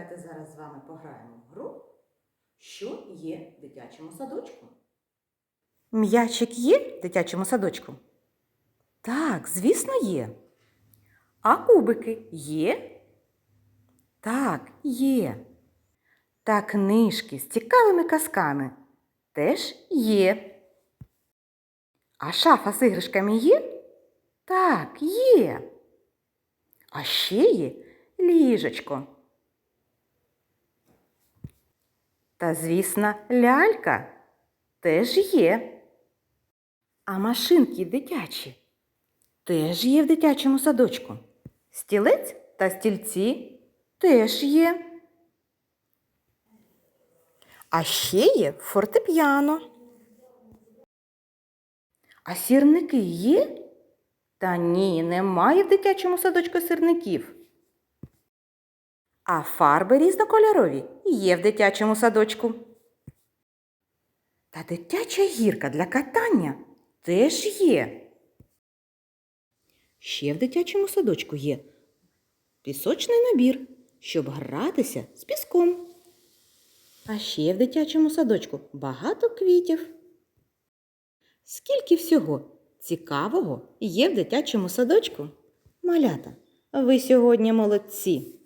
Давайте зараз з вами пограємо в гру, що є в дитячому садочку. М'ячик є в дитячому садочку? Так, звісно, є. А кубики є? Так, є. Та книжки з цікавими казками теж є. А шафа з іграшками є? Так, є. А ще є ліжечко. Та, звісно, лялька теж є. А машинки дитячі теж є в дитячому садочку. Стілець та стільці теж є. А ще є фортепіано. А сірники є? Та ні, немає в дитячому садочку сірників. А фарби різнокольорові є в дитячому садочку. Та дитяча гірка для катання теж є. Ще в дитячому садочку є пісочний набір, щоб гратися з піском. А ще в дитячому садочку багато квітів. Скільки всього цікавого є в дитячому садочку? Малята, ви сьогодні молодці.